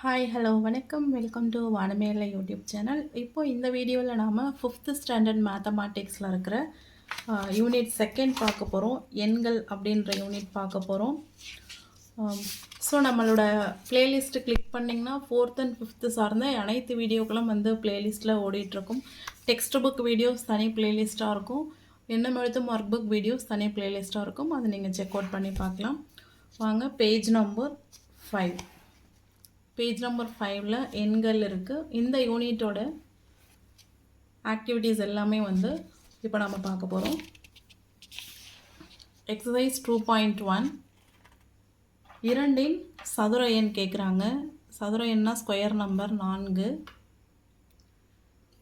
Hi hello வணக்கம். Welcome to வானமேல YouTube channel இப்போ இந்த வீடியோவில் நாம் ஃபிஃப்த்து ஸ்டாண்டர்ட் மேத்தமேட்டிக்ஸில் இருக்கிற யூனிட் செகண்ட் பார்க்க போகிறோம் எண்கள் அப்படின்ற யூனிட் பார்க்க போகிறோம் ஸோ நம்மளோட பிளேலிஸ்ட்டு கிளிக் பண்ணிங்கன்னா ஃபோர்த் அண்ட் ஃபிஃப்த்து சார்ந்த அனைத்து வீடியோக்களும் வந்து பிளேலிஸ்ட்டில் ஓடிட்டுருக்கும். டெக்ஸ்ட் புக் வீடியோஸ் தனி பிளேலிஸ்ட்டாக இருக்கும். எண்ணம் எழுத்தும் ஒர்க் புக் வீடியோஸ் தனி பிளேலிஸ்ட்டாக இருக்கும். அதை நீங்கள் செக் அவுட் பண்ணி பார்க்கலாம். வாங்க page number five page number ஃபைவ்ல எண்கள் இருக்குது இந்த யூனிட்டோட ஆக்டிவிட்டீஸ் எல்லாமே வந்து இப்போ நம்ம பார்க்க போகிறோம் எக்ஸசைஸ் டூ பாயிண்ட் ஒன் இரண்டின் சதுர எண் கேட்குறாங்க சதுர எண்ணா ஸ்கொயர் நம்பர் நான்கு.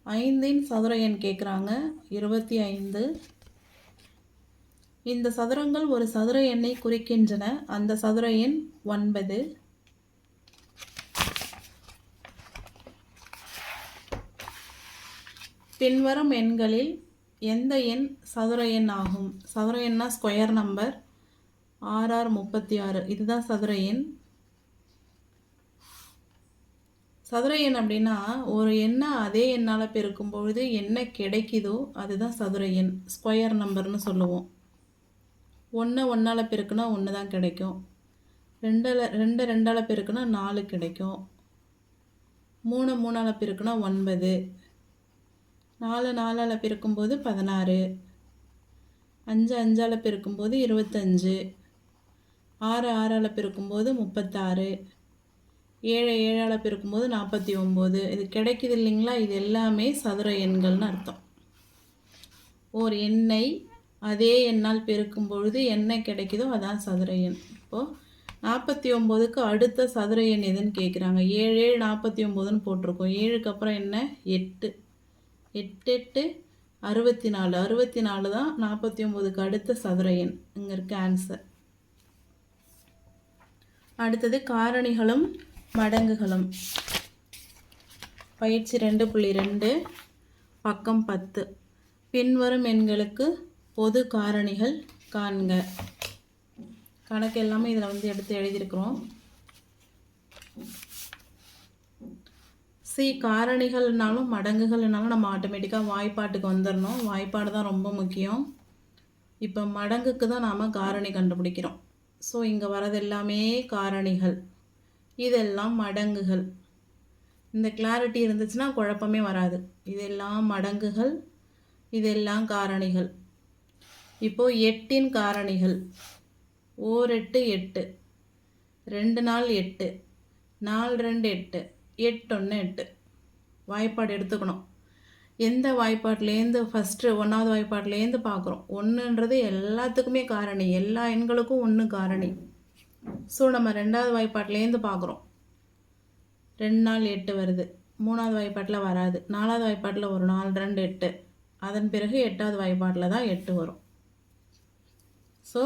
ஐந்தின் சதுர எண் கேட்குறாங்க இருபத்தி ஐந்து. இந்த சதுரங்கள் ஒரு சதுர எண்ணை குறிக்கின்றன. அந்த சதுர எண் ஒன்பது. பின்வரும் எண்களில் எந்த எண் சதுர எண் ஆகும்? சதுர எண்ணா ஸ்கொயர் நம்பர் ஆர்ஆர் முப்பத்தி ஆறு இதுதான் சதுர எண். சதுர எண் அப்படின்னா ஒரு எண்ணை அதே எண்ணால் பெருக்கும் பொழுது என்ன கிடைக்குதோ அதுதான் சதுர எண். ஸ்கொயர் நம்பர்னு சொல்லுவோம். ஒன்று ஒன்றால் பெருக்குனா ஒன்று தான் கிடைக்கும். ரெண்டில் ரெண்டு ரெண்டால் பெருக்குனா நாலு கிடைக்கும். மூணு மூணால் பெருக்குனா ஒன்பது. நாலு நாலால் பெருக்கும்போது பதினாறு. அஞ்சு அஞ்சால் பெருக்கும்போது இருபத்தஞ்சு. ஆறு ஆறால் பெருக்கும்போது முப்பத்தாறு. ஏழு ஏழால் பெருக்கும்போது நாற்பத்தி ஒம்பது இது கிடைக்குது இல்லைங்களா? இது எல்லாமே சதுர எண்கள்னு அர்த்தம். ஒரு எண்ணை அதே எண்ணால் பெருக்கும் பொழுது என்ன கிடைக்குதோ அதான் சதுர எண். இப்போது நாற்பத்தி ஒம்போதுக்கு அடுத்த சதுர எண் எதுன்னு கேட்குறாங்க ஏழு ஏழு நாற்பத்தி ஒம்போதுன்னு போட்டிருக்கோம். ஏழுக்கு அப்புறம் என்ன? எட்டு. எட்டு எட்டு அறுபத்தி நாலு அறுபத்தி நாலு தான் நாற்பத்தி ஒம்போதுக்கு அடுத்த சதுர எண். இங்கே இருக்க ஆன்சர் அடுத்தது காரணிகளும் மடங்குகளும். பயிற்சி ரெண்டு புள்ளி ரெண்டு பக்கம் பத்து. பின்வரும் எண்களுக்கு பொது காரணிகள் காண்க. கணக்கு எல்லாமே இதில் வந்து எடுத்து எழுதியிருக்கிறோம். சி காரணிகள்னாலும் மடங்குகள்னாலும் நம்ம ஆட்டோமேட்டிக்காக வாய்ப்பாட்டுக்கு வந்துடணும் வாய்ப்பாடு தான் ரொம்ப முக்கியம். இப்போ மடங்குக்கு தான் நாம் காரணி கண்டுபிடிக்கிறோம். ஸோ இங்கே வரது எல்லாமே காரணிகள். இதெல்லாம் மடங்குகள். இந்த கிளாரிட்டி இருந்துச்சுன்னா குழப்பமே வராது. இதெல்லாம் மடங்குகள். இதெல்லாம் காரணிகள். இப்போது எட்டின் காரணிகள். ஓர் எட்டு எட்டு. ரெண்டு நாள் எட்டு. நாலு ரெண்டு எட்டு. எட்டொன்று எட்டு. வாய்ப்பாடு எடுத்துக்கணும். எந்த வாய்ப்பாட்டிலேருந்து ஃபஸ்ட்டு ஒன்றாவது வாய்ப்பாட்டிலேருந்து பார்க்குறோம் ஒன்றுன்றது எல்லாத்துக்குமே காரணி. எல்லா எண்களுக்கும் ஒன்று காரணி. ஸோ நம்ம ரெண்டாவது வாய்ப்பாட்டிலேருந்து பார்க்குறோம் ரெண்டு நாள் எட்டு வருது. மூணாவது வாய்ப்பாட்டில் வராது. நாலாவது வாய்ப்பாட்டில் ஒரு நாலு ரெண்டு எட்டு. அதன் பிறகு எட்டாவது வாய்ப்பாட்டில் தான் எட்டு வரும். ஸோ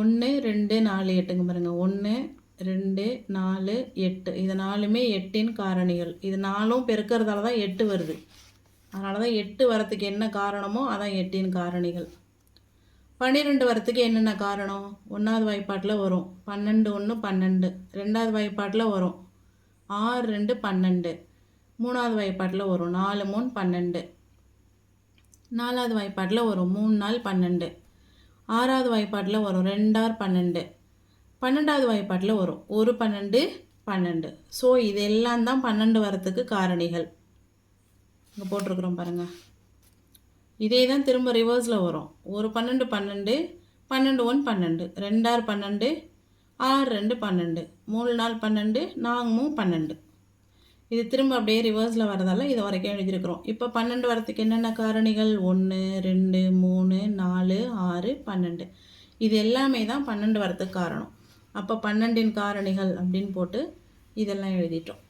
ஒன்று ரெண்டு நாலு எட்டுங்க பாருங்கள் ஒன்று ரெண்டு நாலு எட்டு. இது நாலுமே எட்டின் காரணிகள். இது நாலும் பெருக்கிறதால தான் எட்டு வருது. அதனால தான் எட்டு வரத்துக்கு என்ன காரணமோ அதான் எட்டின் காரணிகள். பன்னிரெண்டு வரத்துக்கு என்னென்ன காரணம்? ஒன்றாவது வாய்ப்பாட்டில் வரும். பன்னெண்டு ஒன்று பன்னெண்டு. ரெண்டாவது வாய்ப்பாட்டில் வரும். ஆறு ரெண்டு பன்னெண்டு. மூணாவது வாய்ப்பாட்டில் வரும். நாலு மூணு பன்னெண்டு. நாலாவது வாய்ப்பாட்டில் வரும். மூணு நாள் பன்னெண்டு. ஆறாவது வாய்ப்பாட்டில் வரும். ரெண்டாறு பன்னெண்டு. பன்னெண்டாவது வாய்ப்பாட்டில் வரும். ஒரு பன்னெண்டு பன்னெண்டு. ஸோ இதெல்லாம் தான் பன்னெண்டு வரத்துக்கு காரணிகள். இங்கே போட்டிருக்குறோம் பாருங்கள் இதே தான் திரும்ப ரிவர்ஸில் வரும். ஒரு பன்னெண்டு பன்னெண்டு பன்னெண்டு ஒன் பன்னெண்டு. ரெண்டாறு பன்னெண்டு. ஆறு ரெண்டு பன்னெண்டு. மூணு நாள் பன்னெண்டு. நாங்களும் பன்னெண்டு. இது திரும்ப அப்படியே ரிவர்ஸில் வரதால இது வரைக்கும் எழுதியிருக்கிறோம். இப்போ பன்னெண்டு வரத்துக்கு என்னென்ன காரணிகள்? ஒன்று ரெண்டு மூணு நாலு ஆறு பன்னெண்டு. இது எல்லாமே தான் பன்னெண்டு வரத்துக்கு காரணம். அப்போ பன்னெண்டின் காரணிகள் அப்படின்னு போட்டு இதெல்லாம் எழுதிட்டோம்.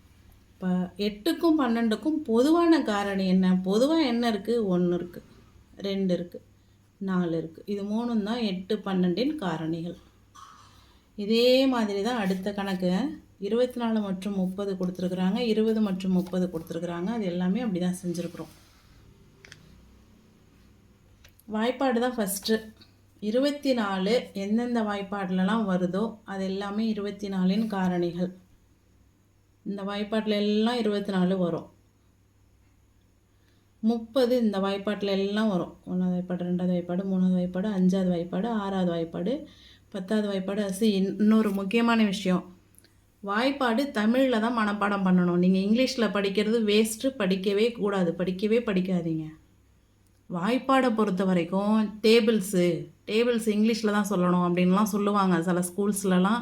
இப்போ எட்டுக்கும் பன்னெண்டுக்கும் பொதுவான காரணி என்ன? பொதுவாக என்ன இருக்குது ஒன்று இருக்குது ரெண்டு இருக்குது நாலு இருக்குது இது மூணும் தான் எட்டு பன்னெண்டின் காரணிகள். இதே மாதிரி தான் அடுத்த கணக்கு. இருபத்தி நாலு மற்றும் முப்பது கொடுத்துருக்குறாங்க. இருபது மற்றும் முப்பது கொடுத்துருக்குறாங்க. அது எல்லாமே அப்படி தான் செஞ்சுருக்குறோம். வாய்ப்பாடு தான் ஃபஸ்ட்டு இருபத்தி நாலு எந்தெந்த வாய்ப்பாட்டிலலாம் வருதோ அது எல்லாமே இருபத்தி நாலின் காரணிகள். இந்த வாய்ப்பாட்டில் எல்லாம் இருபத்தி நாலு வரும். முப்பது இந்த வாய்ப்பாட்டில் எல்லாம் வரும். ஒன்றாவது வாய்ப்பாடு ரெண்டாவது வாய்ப்பாடு மூணாவது வாய்ப்பாடு அஞ்சாவது வாய்ப்பாடு ஆறாவது வாய்ப்பாடு பத்தாவது வாய்ப்பாடு அசி இன்னொரு முக்கியமான விஷயம். வாய்ப்பாடு தமிழில் தான் மனப்பாடம் பண்ணணும். நீங்கள் இங்கிலீஷில் படிக்கிறது வேஸ்ட்டு படிக்கவே கூடாது. படிக்கவே படிக்காதீங்க. வாய்ப்பாடை பொறுத்த வரைக்கும் டேபிள்ஸு டேபிள்ஸ் இங்கிலீஷில் தான் சொல்லணும் அப்படின்லாம் சொல்லுவாங்க. சில ஸ்கூல்ஸ்லலாம்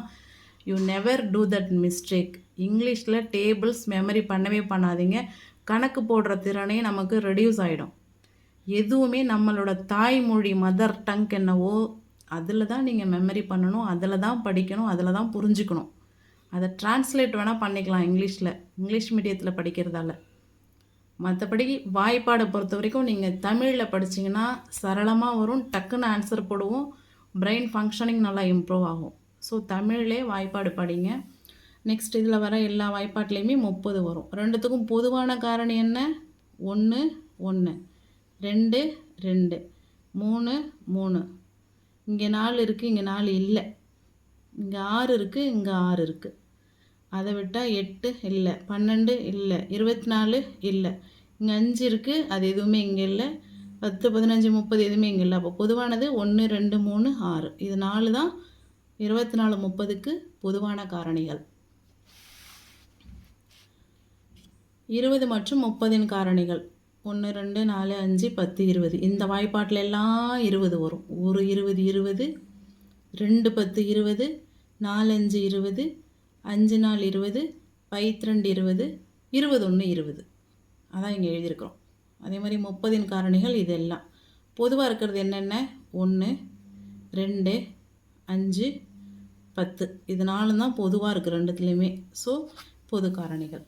you never do that mistake இங்கிலீஷில் டேபிள்ஸ் மெமரி பண்ணவே பண்ணாதீங்க. கணக்கு போடுற திறனே நமக்கு ரெடியூஸ் ஆகிடும் எதுவுமே நம்மளோட தாய்மொழி மதர் டங்க் என்னவோ அதில் தான் நீங்கள் மெமரி பண்ணணும் அதில் தான் படிக்கணும் அதில் தான் புரிஞ்சுக்கணும். அதை டிரான்ஸ்லேட் வேணால் பண்ணிக்கலாம் இங்கிலீஷில் இங்கிலீஷ் மீடியத்தில் படிக்கிறதால. மற்றபடி வாய்ப்பாடை பொறுத்த வரைக்கும் நீங்கள் தமிழில் படிச்சிங்கன்னா சரளமாக வரும் டக்குன்னு ஆன்சர் போடுவோம். பிரெயின் ஃபங்க்ஷனிங் நல்லா இம்ப்ரூவ் ஆகும். ஸோ தமிழ்லே வாய்ப்பாடு படிங்க. நெக்ஸ்ட் இதில் வர எல்லா வாய்ப்பாட்லேயுமே முப்பது வரும். ரெண்டுத்துக்கும் பொதுவான காரணம் என்ன? ஒன்று ஒன்று ரெண்டு ரெண்டு. மூணு மூணு. இங்கே நாலு இருக்குது இங்கே நாலு இல்லை. இங்கே ஆறு இருக்குது இங்கே ஆறு இருக்குது அதை விட்டால் எட்டு இல்லை பன்னெண்டு இல்லை இருபத்தி நாலு இல்லை. இங்கே அஞ்சு இருக்குது அது எதுவுமே இங்கே இல்லை. பத்து பதினஞ்சு முப்பது எதுவுமே இங்கே இல்லை. அப்போ பொதுவானது ஒன்று ரெண்டு மூணு ஆறு. இது நாலு தான் இருபத்தி நாலு முப்பதுக்கு பொதுவான காரணிகள். இருபது மற்றும் முப்பதின் காரணிகள். ஒன்று ரெண்டு நாலு அஞ்சு பத்து இருபது. இந்த வாய்ப்பாட்டில் எல்லாம் இருபது வரும். ஒரு இருபது இருபது ரெண்டு பத்து இருபது நாலஞ்சு இருபது அஞ்சு நாள் இருபது பைத்திரெண்டு இருபது இருபது ஒன்று இருபது. அதான் இங்கே எழுதியிருக்கிறோம். அதே மாதிரி முப்பதின் காரணிகள் இதெல்லாம். பொதுவாக இருக்கிறது என்னென்ன? ஒன்று ரெண்டு அஞ்சு பத்து. இது நாலு தான் பொதுவாக இருக்குது ரெண்டுத்துலேயுமே. ஸோ பொது காரணிகள்.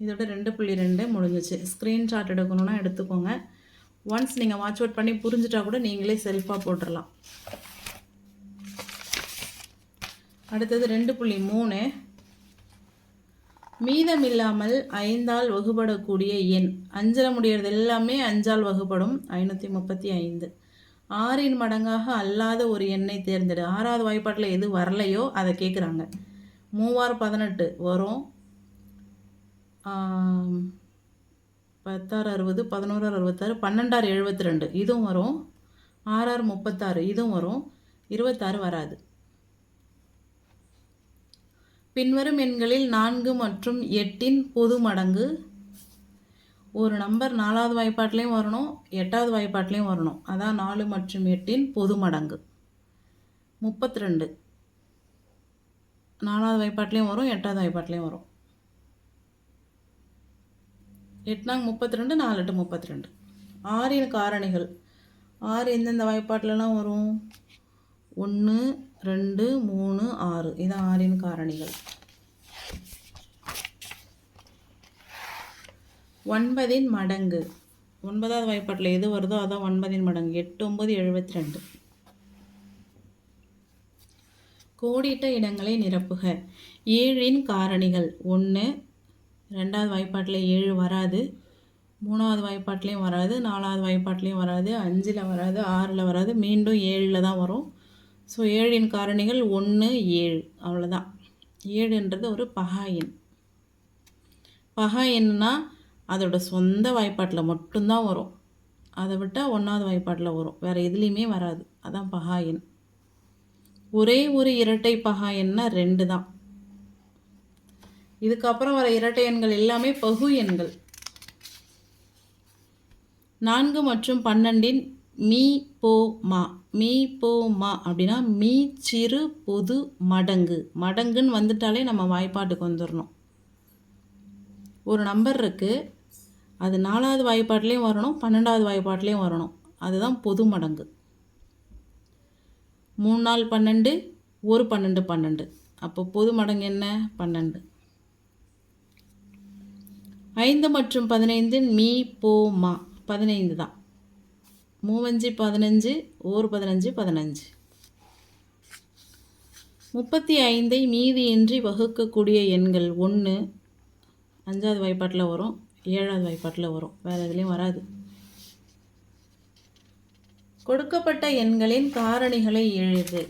இதோட ரெண்டு புள்ளி ரெண்டு முடிஞ்சிச்சு. ஸ்க்ரீன்ஷாட் எடுக்கணுன்னா எடுத்துக்கோங்க. ஒன்ஸ் நீங்கள் வாட்ச் அவுட் பண்ணி புரிஞ்சிட்டா கூட நீங்களே செல்ஃபாக போட்டுடலாம் அடுத்தது ரெண்டு புள்ளி மூணு. மீதம் இல்லாமல் ஐந்தால் வகுபடக்கூடிய எண். அஞ்சல முடியறது எல்லாமே அஞ்சால் வகுப்படும் ஐநூற்றி முப்பத்தி ஐந்து. ஆறின் மடங்காக அல்லாத ஒரு எண்ணை தேர்ந்தெடு. ஆறாவது வாய்ப்பாட்டில் எது வரலையோ அதை கேட்குறாங்க மூவாறு பதினெட்டு வரும். பத்தாறு அறுபது பதினோரு அறுபத்தாறு பன்னெண்டாறு எழுபத்தி ரெண்டு. இதுவும் வரும். ஆறாறு முப்பத்தாறு இதுவும் வரும். இருபத்தாறு வராது. பின்வரும் எண்களில் நான்கு மற்றும் எட்டின் பொது மடங்கு. ஒரு நம்பர் நாலாவது வாய்ப்பாட்லேயும் வரணும் எட்டாவது வாய்ப்பாட்லேயும் வரணும். அதான் நாலு மற்றும் எட்டின் பொது மடங்கு. முப்பத்தி ரெண்டு நாலாவது வாய்ப்பாட்லேயும் வரும் எட்டாவது வாய்ப்பாட்லேயும் வரும். எட்னாங்க முப்பத்தி ரெண்டு நாலு எட்டு முப்பத்தி ரெண்டு ஆறின் காரணிகள். ஆறு எந்தெந்த வாய்ப்பாட்டிலலாம் வரும்? ஒன்று ரெண்டு மூணு ஆறு. இது ஆறின் காரணிகள். ஒன்பதின் மடங்கு. ஒன்பதாவது வாய்ப்பாட்டில் எது வருதோ அதான் ஒன்பதின் மடங்கு. எட்டு ஒம்பது எழுபத்தி ரெண்டு கோடிட்ட இடங்களை நிரப்புக. ஏழின் காரணிகள். ஒன்று ரெண்டாவது வாய்ப்பாட்டில் ஏழு வராது. மூணாவது வாய்ப்பாட்லேயும் வராது. நாலாவது வாய்ப்பாட்லேயும் வராது. அஞ்சில் வராது. ஆறில் வராது. மீண்டும் ஏழில் தான் வரும். ஸோ ஏழின் காரணிகள் ஒன்று ஏழு. அவ்வளோதான் ஏழுன்றது ஒரு பகா எண். பகா எண்ணுனா அதோட சொந்த வாய்ப்பாட்டில் மட்டும்தான் வரும். அதை விட்டால் ஒன்றாவது வாய்ப்பாட்டில் வரும். வேறு எதுலேயுமே வராது. அதான் பகா எண். ஒரே ஒரு இரட்டை பகா எண்ணா ரெண்டு தான். இதுக்கப்புறம் வர இரட்டை எண்கள் எல்லாமே பகு எண்கள். நான்கு மற்றும் பன்னெண்டின் மீ போ மா. மீ போ மா அப்படின்னா மீ சிறு பொது மடங்கு. மடங்குன்னு வந்துட்டாலே நம்ம வாய்ப்பாட்டுக்கு வந்துடணும் ஒரு நம்பர் இருக்குது அது நாலாவது வாய்ப்பாட்லேயும் வரணும் பன்னெண்டாவது வாய்ப்பாட்லேயும் வரணும். அதுதான் பொது மடங்கு. மூணு நாள் பன்னெண்டு ஒரு பன்னெண்டு பன்னெண்டு. அப்போ பொது மடங்கு என்ன? பன்னெண்டு. ஐந்து மற்றும் பதினைந்து மீ போ மா. பதினைந்து தான். மூவஞ்சு பதினஞ்சு ஓர் பதினஞ்சு பதினஞ்சு. முப்பத்தி ஐந்தை மீதியின்றி வகுக்கக்கூடிய எண்கள் ஒன்று அஞ்சாவது வாய்ப்பாட்டில் வரும் ஏழாவது வாய்ப்பாட்டில் வரும். வேறு எதுலேயும் வராது. கொடுக்கப்பட்ட எண்களின் காரணிகளை எழுது.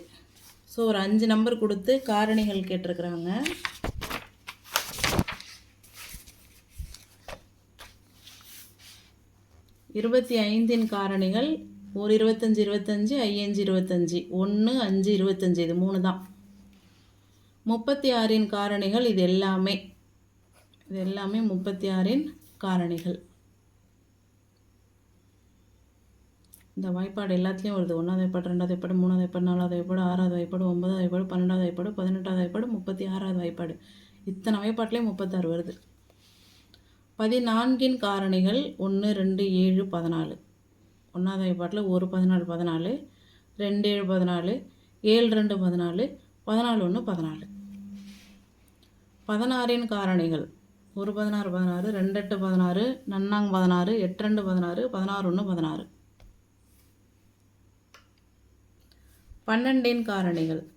ஸோ ஒரு அஞ்சு நம்பர் கொடுத்து காரணிகள் கேட்டிருக்கிறாங்க இருபத்தி ஐந்தின் காரணிகள் ஒரு இருபத்தஞ்சி இருபத்தஞ்சி ஐயஞ்சு இருபத்தஞ்சி. ஒன்று அஞ்சு இருபத்தஞ்சி. இது மூணு தான். முப்பத்தி ஆறின் காரணிகள் இது எல்லாமே. இது எல்லாமே முப்பத்தி ஆறின் காரணிகள். இந்த வாய்ப்பாடு எல்லாத்துலேயும் வருது. ஒன்றாவது வாய்ப்பாடு ரெண்டாவது வாய்ப்பாடு மூணாவது வாய்ப்பாடு நாலாவது வாய்ப்பாடு ஆறாவது வாய்ப்பாடு ஒன்பதாவது வாய்ப்பாடு பன்னெண்டாவது வாய்ப்பாடு பதினெட்டாவது வாய்ப்பாடு முப்பத்தி ஆறாவது வாய்ப்பாடு. இத்தனை வாய்ப்பாட்டிலையும் முப்பத்தாறு வருது. பதினான்கின் காரணிகள் ஒன்று ரெண்டு ஏழு பதினாலு. ஒன்றாவது வகைப்பாட்டில் ஒரு பதினாலு பதினாலு. ரெண்டு ஏழு பதினாலு. ஏழு ரெண்டு பதினாலு. பதினாலு ஒன்று பதினாலு. பதினாறின் காரணிகள் ஒரு பதினாறு பதினாறு ரெண்டு எட்டு பதினாறு நன்னாங் பதினாறு எட்டு ரெண்டு பதினாறு பதினாறு ஒன்று பதினாறு. பன்னெண்டின் காரணிகள்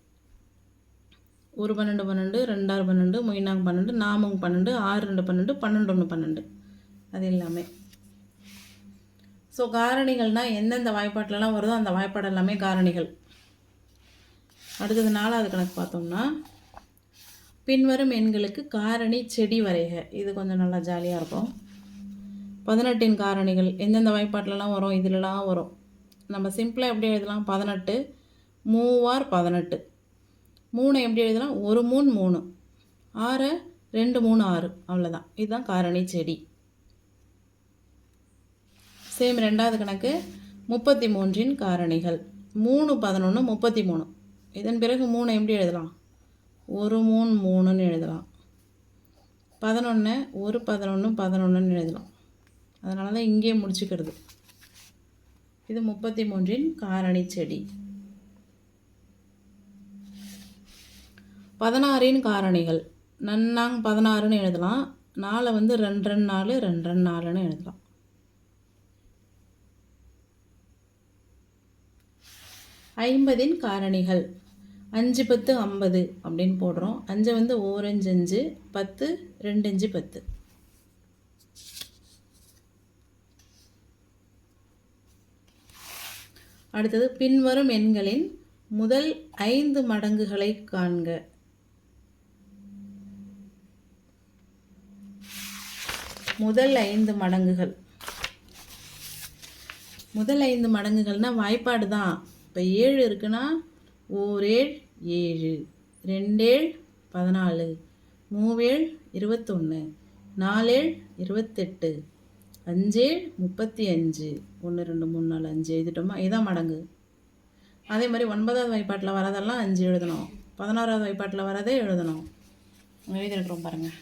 ஒரு பன்னெண்டு பன்னெண்டு ரெண்டாறு பன்னெண்டு மொயினாங்க பன்னெண்டு நாமங்க பன்னெண்டு ஆறு ரெண்டு பன்னெண்டு பன்னெண்டு ஒன்று பன்னெண்டு. அது எல்லாமே. ஸோ காரணிகள்னால் எந்தெந்த வாய்ப்பாட்டிலலாம் வருதோ அந்த வாய்ப்பாடு எல்லாமே காரணிகள். அடுத்தது நாலாவது கணக்கு பார்த்தோம்னா பின்வரும் எண்களுக்கு காரணி செடி வரைக. இது கொஞ்சம் நல்லா ஜாலியாக இருக்கும். பதினெட்டின் காரணிகள் எந்தெந்த வாய்ப்பாட்டிலலாம் வரும் இதிலலாம் வரும். நம்ம சிம்பிளாக எப்படி எழுதலாம்? பதினெட்டு மூவார் பதினெட்டு. மூணை எப்படி எழுதலாம் ஒரு மூணு மூணு. ஆறு ரெண்டு மூணு ஆறு. அவ்வளோதான் இதுதான் காரணி செடி. சேம் ரெண்டாவது கணக்கு. முப்பத்தி மூன்றின் காரணிகள். மூணு பதினொன்று முப்பத்தி மூணு இதன் பிறகு மூணு எப்படி எழுதலாம்? ஒரு மூணு மூணுன்னு எழுதலாம். பதினொன்று ஒரு பதினொன்று பதினொன்றுன்னு எழுதலாம். அதனால தான் இங்கேயே முடிச்சுக்கிறது. இது முப்பத்தி மூன்றின் காரணி செடி. பதினாறின் காரணிகள். நன்னாங் பதினாறுன்னு எழுதலாம். நாலு வந்து ரெண்டு ரெண்டு நாலு ரெண்டு ரெண்டு நாலுன்னு எழுதலாம். ஐம்பதின் காரணிகள். அஞ்சு பத்து ஐம்பது அப்படின்னு போடுறோம். அஞ்சை வந்து ஓரஞ்சு அஞ்சு பத்து ரெண்டு அஞ்சு பத்து. அடுத்தது பின்வரும் எண்களின் முதல் ஐந்து மடங்குகளை காண்க. முதல் ஐந்து மடங்குகள். முதல் ஐந்து மடங்குகள்னால் வாய்ப்பாடு தான். இப்போ ஏழு இருக்குன்னா ஓரேழ் ஏழு ரெண்டேழ் பதினாலு மூவேழ் இருபத்தொன்று நாலேழ் இருபத்தெட்டு அஞ்சேழ் முப்பத்தி அஞ்சு ஒன்று ரெண்டு மூணு நாலு அஞ்சு எழுதிட்டோமா? இதுதான் மடங்கு. அதே மாதிரி ஒன்பதாவது வாய்ப்பாட்டில் வரதெல்லாம் அஞ்சு எழுதணும். பதினாறாவது வாய்ப்பாட்டில் வரதே எழுதணும். எழுதியிருக்கிறோம் பாருங்கள்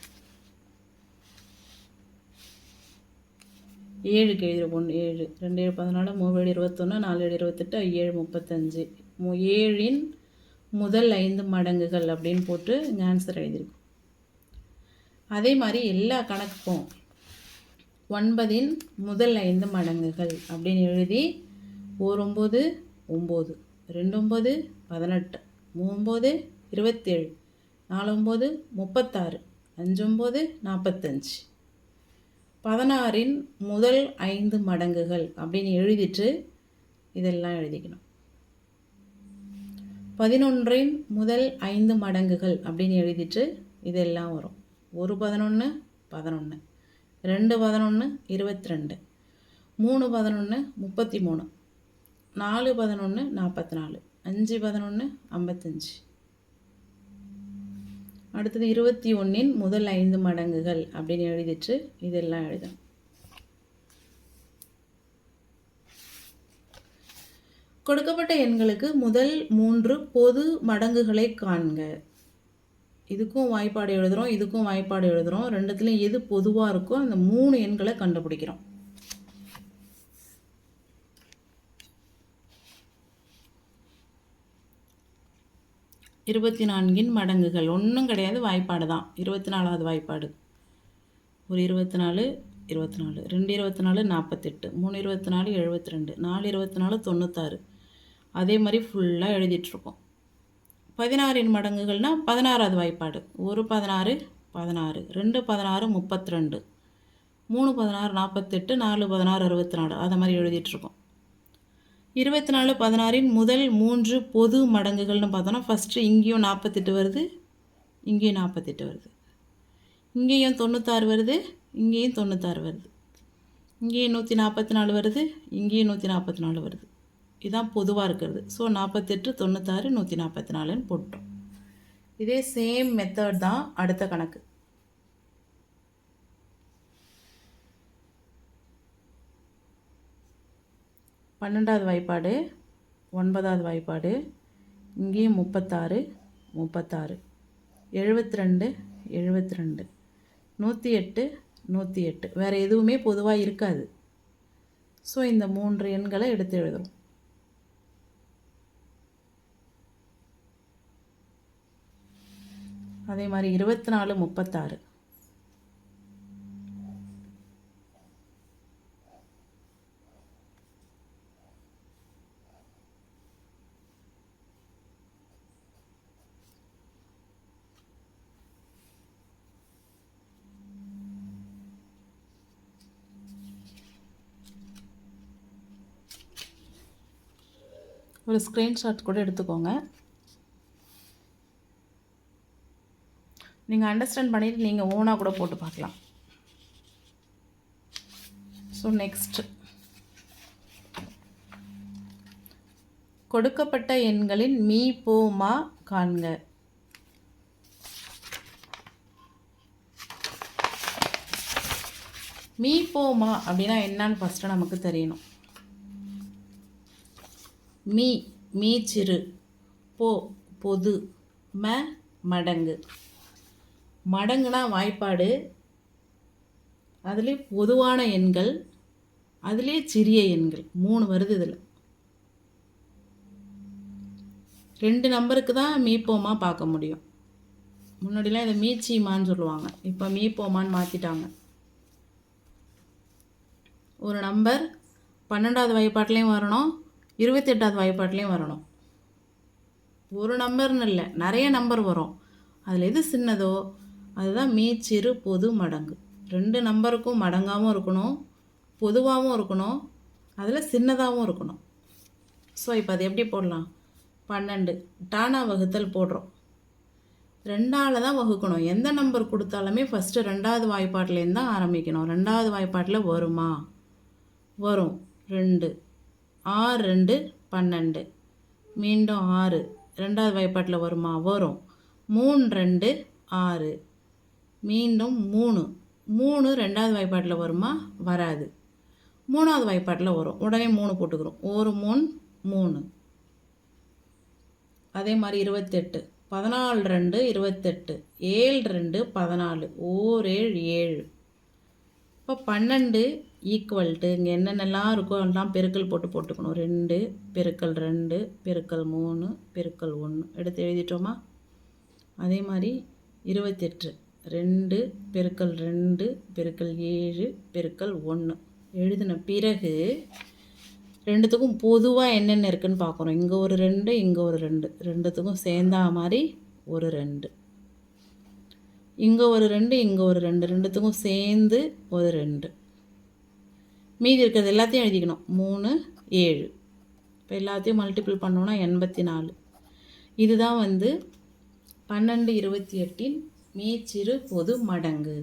ஏழுக்கு எழுதிருப்போம் ஏழு. ரெண்டு ஏழு பதினாலு மூணு ஏழு இருபத்தொன்று நாலு ஏழு இருபத்தெட்டு ஏழு முப்பத்தஞ்சு. ஏழின் முதல் ஐந்து மடங்குகள் அப்படின்னு போட்டு இங்கே ஆன்சர் எழுதியிருக்கோம். அதே மாதிரி எல்லா கணக்குக்கும் ஒன்பதின் முதல் ஐந்து மடங்குகள் அப்படின்னு எழுதி ஒரு ஒம்பது. ஒம்பது ரெண்டு ஒம்பது பதினெட்டு மூம்பது இருபத்தேழு. நாலு ஒம்பது முப்பத்தாறு. அஞ்சு ஒம்பது நாற்பத்தஞ்சு. பதினாறின் முதல் ஐந்து மடங்குகள் அப்படின்னு எழுதிட்டு இதெல்லாம் எழுதிக்கணும். பதினொன்றின் முதல் ஐந்து மடங்குகள் அப்படின்னு எழுதிட்டு இதெல்லாம் வரும். ஒரு பதினொன்று பதினொன்று ரெண்டு பதினொன்று இருபத்தி ரெண்டு மூணு பதினொன்று முப்பத்தி மூணு. நாலு பதினொன்று நாற்பத்தி நாலு. அஞ்சு பதினொன்று ஐம்பத்தஞ்சு. அடுத்தது இருபத்தி ஒன்றின் முதல் ஐந்து மடங்குகள் அப்படின்னு எழுதிட்டு இதெல்லாம் எழுதணும். கொடுக்கப்பட்ட எண்களுக்கு முதல் மூன்று பொது மடங்குகளை காண்க. இதுக்கும் வாய்ப்பாடு எழுதுகிறோம் இதுக்கும் வாய்ப்பாடு எழுதுகிறோம் ரெண்டுத்துலேயும் எது பொதுவாக இருக்கோ அந்த மூணு எண்களை கண்டுபிடிக்கிறோம். இருபத்தி நான்கின் மடங்குகள். ஒன்றும் கிடையாது வாய்ப்பாடு தான். இருபத்தி நாலாவது வாய்ப்பாடு. ஒரு இருபத்தி நாலு இருபத்தி நாலு ரெண்டு இருபத்தி நாலு நாற்பத்தெட்டு மூணு இருபத்தி நாலு எழுபத்தி ரெண்டு நாலு இருபத்தி நாலு தொண்ணூத்தாறு. அதே மாதிரி ஃபுல்லாக எழுதிட்டுருக்கோம். பதினாறின் மடங்குகள்னால் பதினாறாவது வாய்ப்பாடு. ஒரு பதினாறு பதினாறு. ரெண்டு பதினாறு முப்பத்தி ரெண்டு மூணு பதினாறு நாற்பத்தெட்டு நாலு பதினாறு அறுபத்தி நாலு அதை மாதிரி எழுதிட்டுருக்கோம். இருபத்தி நாலு பதினாறின் முதல் மூன்று பொது மடங்குகள்னு பார்த்தோன்னா ஃபஸ்ட்டு இங்கேயும் நாற்பத்தெட்டு வருது இங்கேயும் நாற்பத்தெட்டு வருது. இங்கேயும் தொண்ணூத்தாறு வருது இங்கேயும் தொண்ணூத்தாறு வருது. இங்கேயும் நூற்றி நாற்பத்தி நாலு வருது இங்கேயும் நூற்றி நாற்பத்தி நாலு வருது. இதுதான் பொதுவாக இருக்கிறது. ஸோ நாற்பத்தெட்டு தொண்ணூத்தாறு நூற்றி நாற்பத்தி நாலுன்னு போட்டோம். இதே சேம் மெத்தட் தான் அடுத்த கணக்கு. பன்னெண்டாவது வாய்ப்பாடு ஒன்பதாவது வாய்ப்பாடு இங்கேயும் முப்பத்தாறு முப்பத்தாறு. எழுபத்தி ரெண்டு எழுபத்தி ரெண்டு நூற்றி எட்டு நூற்றி எட்டு வேறு எதுவுமே பொதுவாக இருக்காது. ஸோ இந்த மூன்று எண்களை எடுத்து எழுதுறோம் அதே மாதிரி இருபத்தி நாலு முப்பத்தாறு. ஒரு ஸ்க்ரீன்ஷாட் கூட எடுத்துக்கோங்க. நீங்கள் அண்டர்ஸ்டாண்ட் பண்ணிவிட்டு நீங்கள் ஓனாக கூட போட்டு பார்க்கலாம். ஸோ நெக்ஸ்ட் கொடுக்கப்பட்ட எண்களின் மீ போ மா காண்க. மீ போமா அப்படின்னா என்னன்னு ஃபஸ்ட்டு நமக்கு தெரியணும். மீ மீச்சிறு போ பொது ம மடங்கு. மடங்குனா வாய்ப்பாடு. அதிலே பொதுவான எண்கள் அதுலேயே சிறிய எண்கள். மூணு வருது இதில். ரெண்டு நம்பருக்கு தான் மீப்போமா பார்க்க முடியும். முன்னாடிலாம் இதை மீச்சிமான்னு சொல்லுவாங்க. இப்போ மீப்போமான்னு மாற்றிட்டாங்க ஒரு நம்பர் பன்னெண்டாவது வாய்ப்பாட்லேயும் வரணும். இருபத்தெட்டாவது வாய்ப்பாட்லேயும் வரணும். ஒரு நம்பர்னு இல்லை நிறைய நம்பர் வரும். அதில் எது சின்னதோ அதுதான் மீச்சிறு பொது மடங்கு. ரெண்டு நம்பருக்கும் மடங்காகவும் இருக்கணும் பொதுவாகவும் இருக்கணும் அதில் சின்னதாகவும் இருக்கணும். ஸோ இப்போ அது எப்படி போடலாம்? பன்னெண்டு. டானா வகுத்தல் போடுறோம். ரெண்டால் தான் வகுக்கணும். எந்த நம்பர் கொடுத்தாலுமே ஃபஸ்ட்டு ரெண்டாவது வாய்ப்பாட்டிலேருந்து தான் ஆரம்பிக்கணும். ரெண்டாவது வாய்ப்பாட்டில் வருமா? வரும். ரெண்டு. ஆறு ரெண்டு பன்னெண்டு. மீண்டும் ஆறு. ரெண்டாவது வாய்ப்பாட்டில் வருமா? வரும். மூணு ரெண்டு ஆறு. மீண்டும் மூணு. மூணு ரெண்டாவது வாய்ப்பாட்டில் வருமா? வராது. மூணாவது வாய்ப்பாட்டில் வரும். உடனே மூணு போட்டுக்கிறோம். ஒரு மூணு மூணு. அதே மாதிரி இருபத்தெட்டு. பதினாலு ரெண்டு இருபத்தெட்டு. ஏழு ரெண்டு பதினாலு. ஓர் ஏழு ஏழு. இப்போ பன்னெண்டு ஈக்குவல்ட்டு இங்கே என்னென்னலாம் இருக்கோ எல்லாம் பெருக்கல் போட்டு போட்டுக்கணும். ரெண்டு பெருக்கல் ரெண்டு பெருக்கல் மூணு பெருக்கல் ஒன்று எடுத்து எழுதிட்டோமா? அதே மாதிரி இருபத்தெட்டு. ரெண்டு பெருக்கல் ரெண்டு பெருக்கல் ஏழு பெருக்கல் ஒன்று எழுதின பிறகு ரெண்டுத்துக்கும் பொதுவாக என்னென்ன இருக்குதுன்னு பார்க்குறோம் இங்கே ஒரு ரெண்டு இங்கே ஒரு ரெண்டு. ரெண்டுத்துக்கும் சேர்ந்தா மாதிரி ஒரு ரெண்டு. இங்கே ஒரு ரெண்டு இங்கே ஒரு ரெண்டு. ரெண்டுத்துக்கும் சேர்ந்து ஒரு ரெண்டு. மீதி இருக்கிறது எல்லாத்தையும் எழுதிக்கணும். மூணு ஏழு. இப்போ எல்லாத்தையும் மல்டிபிள் பண்ணோன்னா எண்பத்தி நாலு இதுதான் வந்து பன்னெண்டு இருபத்தி எட்டின் மீச்சிறு பொது மடங்கு.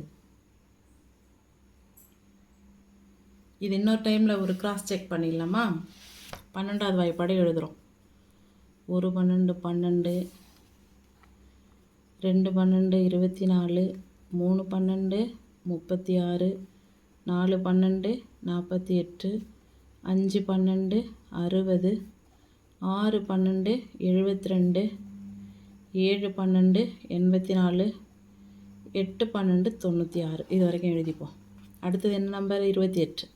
இது இன்னொரு டைமில் ஒரு கிராஸ் செக் பண்ணிடலாமா? பன்னெண்டாவது வாய்ப்பாடு எழுதுகிறோம் ஒரு பன்னெண்டு பன்னெண்டு ரெண்டு பன்னெண்டு இருபத்தி நாலு மூணு பன்னெண்டு முப்பத்தி ஆறு நாலு பன்னெண்டு நாற்பத்தி எட்டு அஞ்சு பன்னெண்டு அறுபது ஆறு பன்னெண்டு எழுபத்தி ரெண்டு ஏழு பன்னெண்டு எண்பத்தி நாலு எட்டு பன்னெண்டு தொண்ணூற்றி ஆறு. இது வரைக்கும் எழுதிப்போம். அடுத்தது என்ன நம்பர் இருபத்தி எட்டு.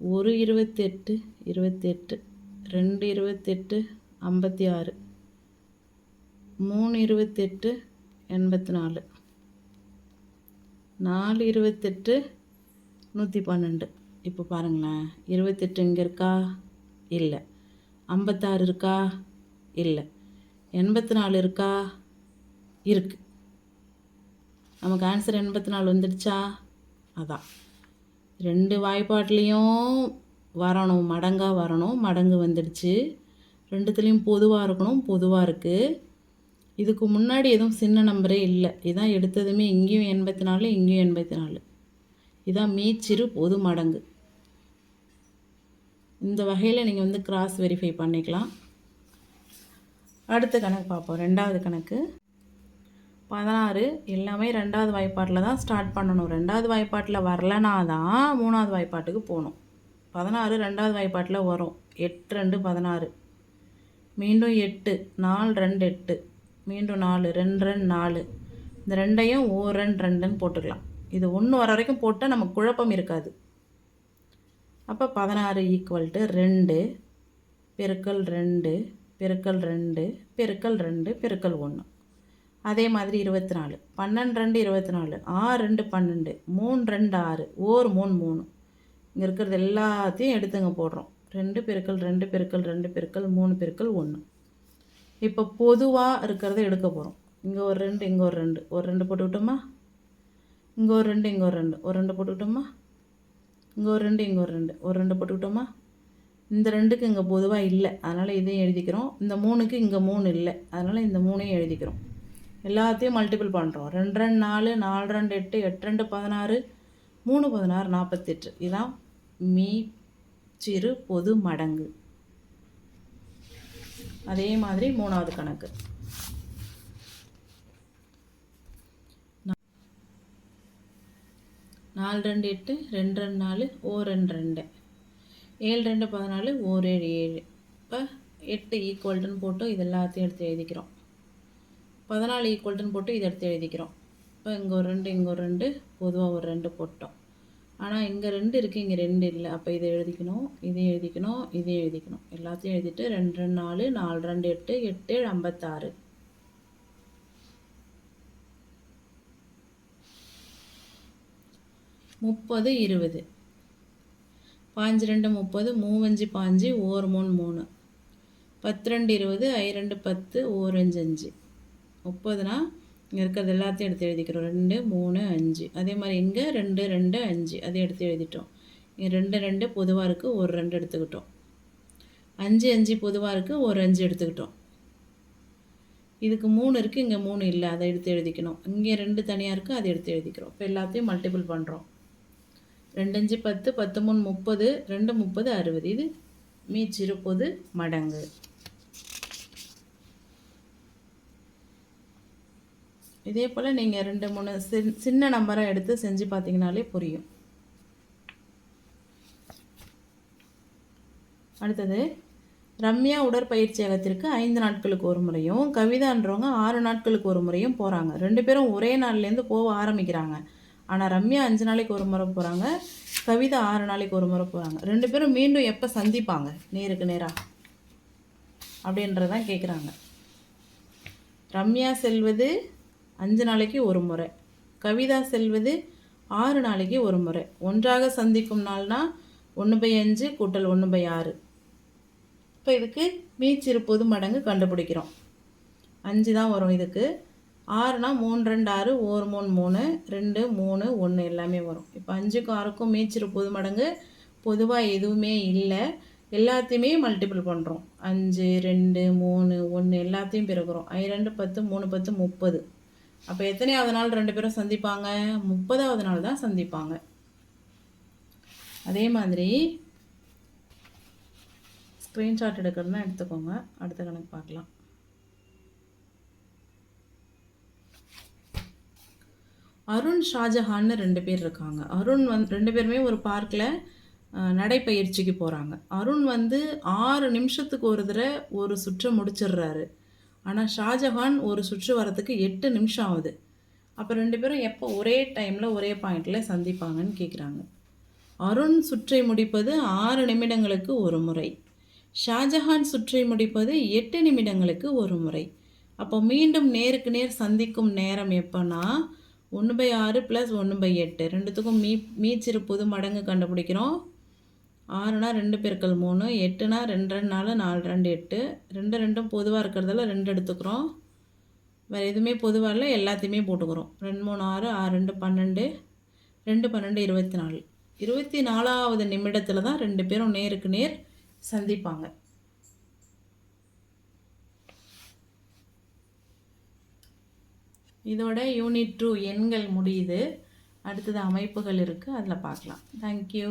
ஒரு இருபத்தெட்டு இருபத்தெட்டு ரெண்டு இருபத்தெட்டு ஐம்பத்தி ஆறு. மூணு இருபத்தெட்டு எண்பத்தி நாலு. நாலு இருபத்தெட்டு நூற்றி பன்னெண்டு. இப்போ பாருங்களேன். இருபத்தெட்டு இங்கே இருக்கா? இல்லை. ஐம்பத்தாறு இருக்கா? இல்லை. எண்பத்தி நாலு இருக்கா? இருக்குது நமக்கு ஆன்சர் எண்பத்தி நாலு வந்துடுச்சா? அதான். ரெண்டு வாய்ப்பாட்லேயும் வரணும். மடங்காக வரணும். மடங்கு வந்துடுச்சு. ரெண்டுத்துலேயும் பொதுவாக இருக்கணும். பொதுவாக இருக்குது இதுக்கு முன்னாடி எதுவும் சின்ன நம்பரே இல்லை. இதான் எடுத்ததுமே இங்கேயும் எண்பத்தி நாலு இங்கேயும் எண்பத்தி நாலு. இதான் மீச்சிறு பொது மடங்கு. இந்த வகையில் நீங்கள் வந்து கிராஸ் வெரிஃபை பண்ணிக்கலாம். அடுத்த கணக்கு பார்ப்போம். ரெண்டாவது கணக்கு. பதினாறு எல்லாமே ரெண்டாவது வாய்ப்பாட்டில் தான் ஸ்டார்ட் பண்ணணும். ரெண்டாவது வாய்ப்பாட்டில் வரலனா தான் மூணாவது வாய்ப்பாட்டுக்கு போகணும். பதினாறு ரெண்டாவது வாய்ப்பாட்டில் வரும். எட்டு ரெண்டு பதினாறு. மீண்டும் எட்டு நாலு ரெண்டு எட்டு. மீண்டும் நாலு ரெண்டு ரெண்டு நாலு. இந்த ரெண்டையும் ஓ ரெண்டு ரெண்டுன்னு போட்டுக்கலாம். இது ஒன்று வர வரைக்கும் போட்டால் நமக்கு குழப்பம் இருக்காது. அப்போ பதினாறு ஈக்குவல் டு ரெண்டு பெருக்கல் ரெண்டு பெருக்கல் ரெண்டு பெருக்கல் ரெண்டு பெருக்கல் ஒன்று அதே மாதிரி இருபத்தி நாலு பன்னெண்டு ரெண்டு இருபத்தி நாலு ஆறு ரெண்டு பன்னெண்டு. மூணு ரெண்டு ஆறு. ஓர் மூணு மூணு. இங்கே இருக்கிறது எல்லாத்தையும் எடுத்துங்க போடுறோம். ரெண்டு பெருக்கல் ரெண்டு பெருக்கல் ரெண்டு பெருக்கல் மூணு பெருக்கல் ஒன்று இப்போ பொதுவாக இருக்கிறத எடுக்க போகிறோம் இங்கே ஒரு ரெண்டு இங்கே ஒரு ரெண்டு. ஒரு ரெண்டு போட்டுக்கிட்டோமா இங்கே ஒரு ரெண்டு இங்கே ஒரு ரெண்டு. ஒரு ரெண்டு போட்டுக்கிட்டோமா இங்கே ஒரு ரெண்டு இங்கே ஒரு ரெண்டு. ஒரு ரெண்டு போட்டுக்கிட்டோமா இந்த ரெண்டுக்கு இங்கே பொதுவாக இல்லை. அதனால் இதையும் எழுதிக்கிறோம். இந்த மூணுக்கு இங்கே மூணு இல்லை. அதனால் இந்த மூணையும் எழுதிக்கிறோம். எல்லாத்தையும் மல்டிபிள் பண்ணுறோம் ரெண்டு ரெண்டு நாலு நாலு ரெண்டு எட்டு எட்டு ரெண்டு பதினாறு மூணு பதினாறு நாற்பத்தெட்டு. இதான் மீ சிறு பொது மடங்கு. அதே மாதிரி மூணாவது கணக்கு. நாலு ரெண்டு எட்டு ரெண்டு ரெண்டு நாலு ஓ ரெண்டு ரெண்டு. ஏழு ரெண்டு பதினாலு ஓர் ஏழு ஏழு. இப்போ எட்டு ஈக்குவல்ட்டுன்னு போட்டு இது எல்லாத்தையும் எடுத்து எழுதிக்கிறோம். பதினாலு ஈக்குவல்ட்டுன்னு போட்டு இதை எடுத்து எழுதிக்கிறோம். இப்போ இங்கே ஒரு ரெண்டு இங்கே ஒரு ரெண்டு பொதுவாக ஒரு ரெண்டு போட்டோம். ஆனால் இங்கே ரெண்டு இருக்குது இங்கே ரெண்டு இல்லை. அப்போ இதை எழுதிக்கணும் இதையும் எழுதிக்கணும் இதையும் எழுதிக்கணும். எல்லாத்தையும் எழுதிட்டு ரெண்டு ரெண்டு நாலு நாலு ரெண்டு எட்டு எட்டு ஏழு ஐம்பத்தாறு. முப்பது இருபது. பாஞ்சு ரெண்டு முப்பது. மூவஞ்சு பாஞ்சு. ஓர் மூணு மூணு. பத்து ரெண்டு இருபது. ஐ ரெண்டு பத்து. ஓர் அஞ்சு அஞ்சு. முப்பதுனா இங்கே இருக்கிறது எல்லாத்தையும் எடுத்து எழுதிக்கிறோம். ரெண்டு மூணு அஞ்சு. அதே மாதிரி இங்கே ரெண்டு ரெண்டு அஞ்சு. அதை எடுத்து எழுதிட்டோம். இங்கே ரெண்டு ரெண்டு பொதுவாக இருக்குது ஒரு ரெண்டு எடுத்துக்கிட்டோம். அஞ்சு அஞ்சு பொதுவாக இருக்குது ஒரு அஞ்சு எடுத்துக்கிட்டோம். இதுக்கு மூணு இருக்குது இங்கே மூணு இல்லை. அதை எடுத்து எழுதிக்கணும். இங்கே ரெண்டு தனியாக இருக்குது அதை எடுத்து எழுதிக்கிறோம். இப்போ எல்லாத்தையும் மல்டிபிள் பண்ணுறோம் ரெண்டு அஞ்சு பத்து பத்து மூணு முப்பது ரெண்டு முப்பது அறுபது. இது மீச்சிருப்பது மடங்கு. இதே போல் நீங்கள் ரெண்டு மூணு சின் சின்ன நம்பராக எடுத்து செஞ்சு பார்த்தீங்கனாலே புரியும். அடுத்தது ரம்யா உடற்பயிற்சியகத்திற்கு ஐந்து நாட்களுக்கு ஒரு முறையும் கவிதான்றவங்க ஆறு நாட்களுக்கு ஒரு முறையும் போகிறாங்க ரெண்டு பேரும் ஒரே நாள்லேருந்து போக ஆரம்பிக்கிறாங்க. ஆனால் ரம்யா அஞ்சு நாளைக்கு ஒரு முறை போகிறாங்க கவிதா ஆறு நாளைக்கு ஒரு முறை போகிறாங்க ரெண்டு பேரும் மீண்டும் எப்போ சந்திப்பாங்க? நேருக்கு நேராக அப்படின்றதான் கேட்குறாங்க ரம்யா செல்வது அஞ்சு நாளைக்கு ஒரு முறை. கவிதா செல்வது ஆறு நாளைக்கு ஒரு முறை. ஒன்றாக சந்திக்கும் நாள்னா ஒன்று பை அஞ்சு கூட்டல் ஒன்று பை ஆறு. இப்போ இதுக்கு மீச்சிரு பொது மடங்கு கண்டுபிடிக்கிறோம். அஞ்சு தான் வரும் இதுக்கு. ஆறுனா மூணு ரெண்டு ஆறு ஒரு மூணு மூணு ரெண்டு மூணு ஒன்று எல்லாமே வரும். இப்போ அஞ்சுக்கும் ஆறுக்கும் மீச்சிரு பொது மடங்கு பொதுவாக எதுவுமே இல்லை. எல்லாத்தையுமே மல்டிபிள் பண்ணுறோம் அஞ்சு ரெண்டு மூணு ஒன்று எல்லாத்தையும் பிறகுறோம் ஐ ரெண்டு பத்து மூணு பத்து முப்பது. அப்போ எத்தனையாவது நாள் ரெண்டு பேரும் சந்திப்பாங்க? முப்பதாவது நாள் தான் சந்திப்பாங்க. அதே மாதிரி ஸ்க்ரீன்ஷாட் எடுக்கிறதுனா எடுத்துக்கோங்க. அடுத்த கணக்கு பார்க்கலாம். அருண் ஷாஜஹான்னு ரெண்டு பேர் இருக்காங்க. அருண் வந்து ரெண்டு பேருமே ஒரு பார்க்கில் நடைப்பயிற்சிக்கு போகிறாங்க அருண் வந்து ஆறு நிமிஷத்துக்கு ஒரு தடவை ஒரு சுற்றை முடிச்சிடுறாரு. ஆனால் ஷாஜஹான் ஒரு சுற்று வரத்துக்கு எட்டு நிமிஷம் ஆகுது. அப்போ ரெண்டு பேரும் எப்போ ஒரே டைமில் ஒரே பாயிண்டில் சந்திப்பாங்கன்னு கேட்குறாங்க அருண் சுற்றை முடிப்பது ஆறு நிமிடங்களுக்கு ஒரு முறை. ஷாஜஹான் சுற்றை முடிப்பது எட்டு நிமிடங்களுக்கு ஒரு முறை. அப்போ மீண்டும் நேருக்கு நேர் சந்திக்கும் நேரம் எப்போன்னா ஒன்று பை ஆறு ப்ளஸ் ஒன்று பை எட்டு. ரெண்டுத்துக்கும் மீ மீச்சிறு புது மடங்கு கண்டுபிடிக்கிறோம். ஆறுனா ரெண்டு பெருக்கள் மூணு எட்டுனா ரெண்டு ரெண்டு நாலு நாலு ரெண்டு எட்டு. ரெண்டு ரெண்டும் பொதுவாக இருக்கிறதால ரெண்டு எடுத்துக்கிறோம். வேறு எதுவுமே பொதுவாக இல்லை எல்லாத்தையுமே போட்டுக்கிறோம். ரெண்டு மூணு ஆறு ஆறு ரெண்டு பன்னெண்டு. ரெண்டு பன்னெண்டு இருபத்தி நாலு. இருபத்தி நாலாவது நிமிடத்தில் தான் ரெண்டு பேரும் நேருக்கு நேர் சந்திப்பாங்க. இதோட யூனிட் டூ எண்கள் முடியுது. அடுத்தது அமைப்புகள் இருக்குது அதில் பார்க்கலாம். தேங்க்யூ